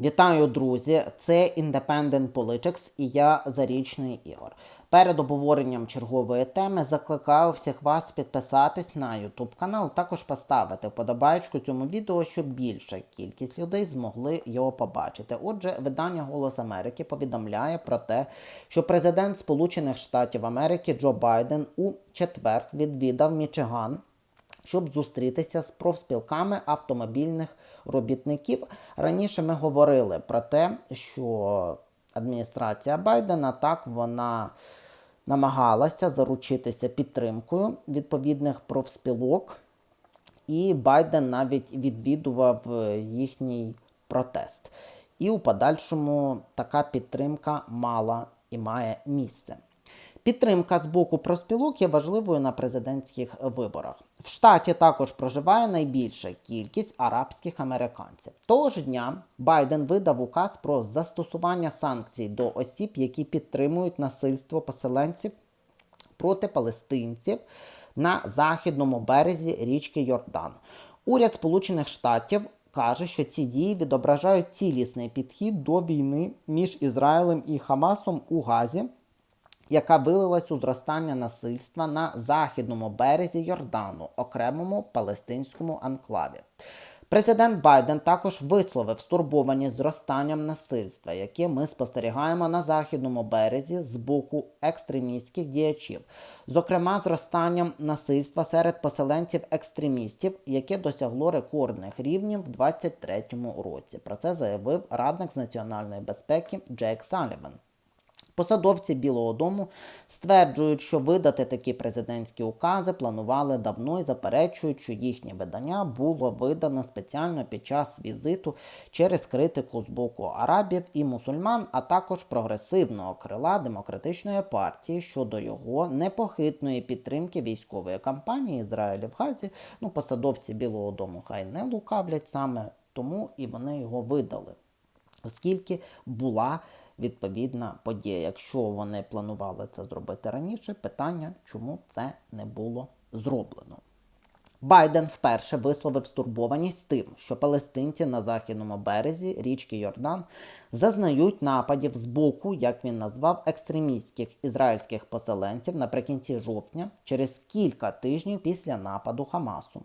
Вітаю, друзі! Це Independent Politics і я Зарічний Ігор. Перед обговоренням чергової теми закликаю всіх вас підписатись на YouTube канал, також поставити вподобайку цьому відео, щоб більша кількість людей змогли його побачити. Отже, видання Голос Америки повідомляє про те, що президент Сполучених Штатів Америки Джо Байден у четвер відвідав Мічиган щоб зустрітися з профспілками автомобільних робітників. Раніше ми говорили про те, що адміністрація Байдена так вона намагалася заручитися підтримкою відповідних профспілок, і Байден навіть відвідував е, їхній протест. І у подальшому така підтримка мала і має місце. Підтримка з боку профспілок є важливою на президентських виборах. В штаті також проживає найбільша кількість арабських американців. Того ж дня Байден видав указ про застосування санкцій до осіб, які підтримують насильство поселенців проти палестинців на західному березі річки Йордан. Уряд Сполучених Штатів каже, що ці дії відображають цілісний підхід до війни між Ізраїлем і Хамасом у Газі яка вилилась у зростання насильства на західному березі Йордану, окремому палестинському анклаві. Президент Байден також висловив стурбованість зростанням насильства, яке ми спостерігаємо на західному березі з боку екстремістських діячів, зокрема зростанням насильства серед поселенців-екстремістів, яке досягло рекордних рівнів в 2023 році. Про це заявив радник з національної безпеки Джейк Саліван. Посадовці Білого Дому стверджують, що видати такі президентські укази планували давно і заперечують, що їхнє видання було видано спеціально під час візиту через критику з боку арабів і мусульман, а також прогресивного крила демократичної партії щодо його непохитної підтримки військової кампанії Ізраїлю в Газі. Ну, посадовці Білого Дому хай не лукавлять саме тому і вони його видали, оскільки була відповідна подія. Якщо вони планували це зробити раніше, питання, чому це не було зроблено. Байден вперше висловив стурбованість тим, що палестинці на західному березі річки Йордан зазнають нападів з боку, як він назвав, екстремістських ізраїльських поселенців наприкінці жовтня, через кілька тижнів після нападу Хамасу.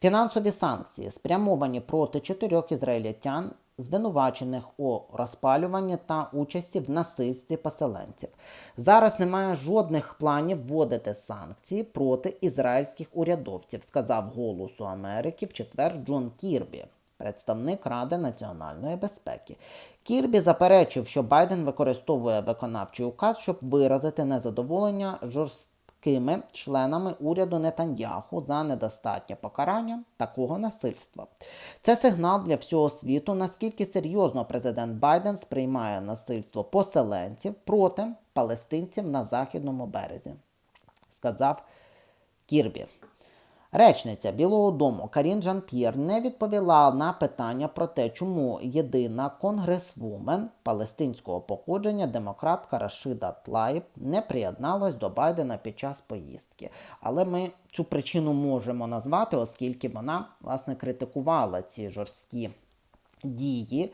Фінансові санкції, спрямовані проти чотирьох ізраїльтян, звинувачених у розпалюванні та участі в насильстві поселенців. Зараз немає жодних планів вводити санкції проти ізраїльських урядовців, сказав Голосу Америки в четвер Джон Кірбі. Представник Ради національної безпеки Кірбі заперечив, що Байден використовує виконавчий указ, щоб виразити незадоволення жорст кими членами уряду Нетаньяху за недостатнє покарання такого насильства. Це сигнал для всього світу, наскільки серйозно президент Байден сприймає насильство поселенців проти палестинців на західному березі, сказав Кірбі. Речниця Білого Дому Карін Жан П'єр не відповіла на питання про те, чому єдина конгресвумен палестинського походження демократка Рашида Тлаїб не приєдналась до Байдена під час поїздки. Але ми цю причину можемо назвати, оскільки вона власне критикувала ці жорсткі дії.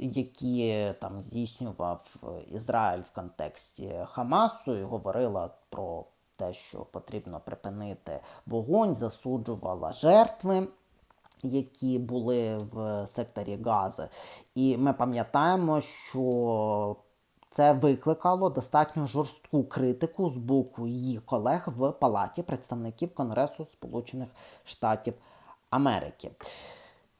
Які там здійснював Ізраїль в контексті Хамасу, і говорила про те, що потрібно припинити вогонь, засуджувала жертви. Які були в секторі Гази. І ми пам'ятаємо, що це викликало достатньо жорстку критику з боку її колег в Палаті представників Конгресу Сполучених Штатів Америки.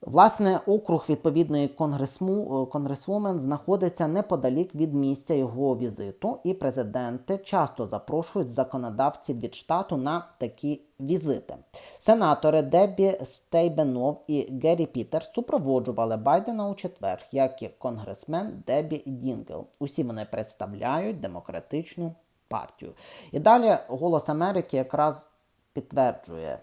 Власне, округ відповідної конгресму, е, конгресвумен знаходиться неподалік від місця його візиту, і президенти часто запрошують законодавців від штату на такі візити. Сенатори Дебі Стейбенов і Геррі Пітер супроводжували Байдена у четвер, як і конгресмен Дебі Дінгел. Усі вони представляють демократичну партію. І далі Голос Америки якраз підтверджує.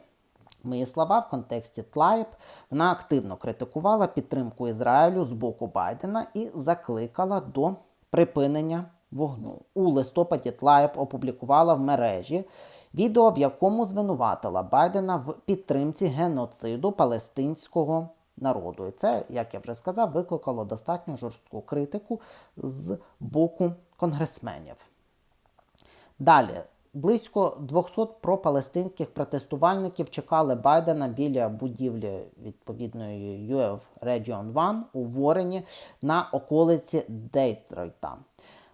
Мої слова в контексті Тлаїб вона активно критикувала підтримку Ізраїлю з боку Байдена і закликала до припинення вогню. У листопаді Тлаїб опублікувала в мережі відео, в якому звинуватила Байдена в підтримці геноциду палестинського народу. І це, як я вже сказав, викликало достатньо жорстку критику з боку конгресменів. Далі. Близько 200 пропалестинських протестувальників чекали Байдена біля будівлі відповідної UF Region 1 у Ворені на околиці Дейтройта.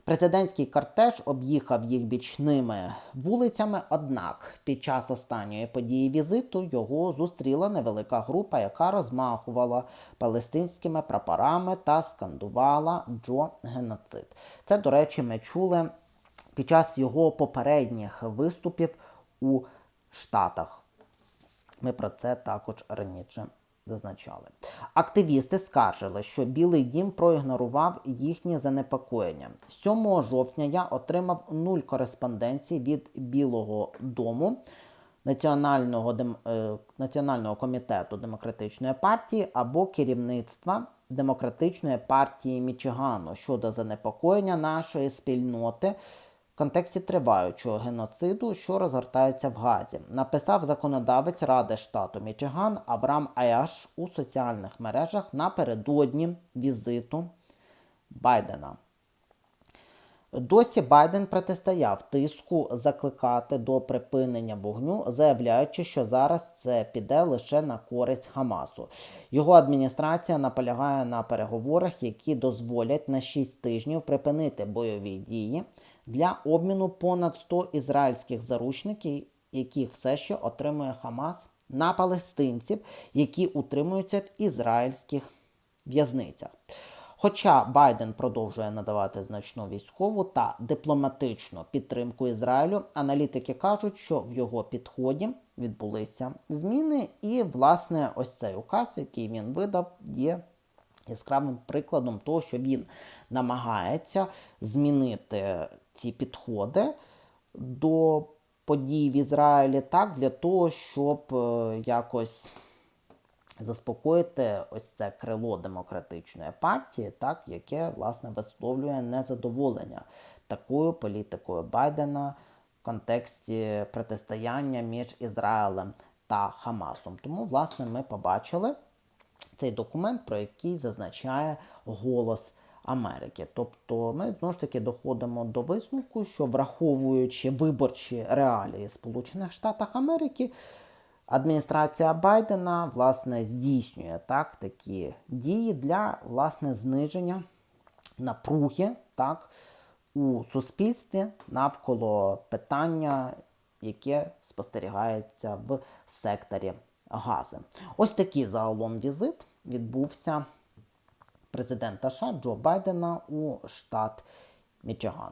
Президентський кортеж об'їхав їх бічними вулицями, однак під час останньої події візиту його зустріла невелика група, яка розмахувала палестинськими прапорами та скандувала Джо геноцид. Це, до речі, ми чули під час його попередніх виступів у Штатах. Ми про це також раніше зазначали. Активісти скаржили, що Білий дім проігнорував їхні занепокоєння. 7 жовтня я отримав нуль кореспонденції від Білого дому. Національного, дем... е, Національного комітету демократичної партії або керівництва Демократичної партії Мічигану щодо занепокоєння нашої спільноти контексті триваючого геноциду, що розгортається в Газі, написав законодавець Ради штату Мічиган Авраам Аяш у соціальних мережах напередодні візиту Байдена. Досі Байден протистояв тиску закликати до припинення вогню, заявляючи, що зараз це піде лише на користь Хамасу. Його адміністрація наполягає на переговорах, які дозволять на 6 тижнів припинити бойові дії для обміну понад 100 ізраїльських заручників, яких все ще отримує Хамас, на палестинців, які утримуються в ізраїльських в'язницях. Хоча Байден продовжує надавати значну військову та дипломатичну підтримку Ізраїлю, аналітики кажуть, що в його підході відбулися зміни, і, власне, ось цей указ, який він видав, є яскравим прикладом того, що він намагається змінити ці підходи до подій в Ізраїлі так для того, щоб е, якось заспокоїти ось це крило демократичної партії, так, яке власне висловлює незадоволення такою політикою Байдена в контексті протистояння між Ізраїлем та Хамасом. Тому, власне, ми побачили цей документ, про який зазначає голос. Америки, тобто ми знову ж таки доходимо до висновку, що враховуючи виборчі реалії Сполучених Штатів Америки, адміністрація Байдена власне здійснює так такі дії для власне зниження напруги так у суспільстві навколо питання, яке спостерігається в секторі гази. Ось такий загалом візит відбувся президента США Джо Байдена у штат Мічиган.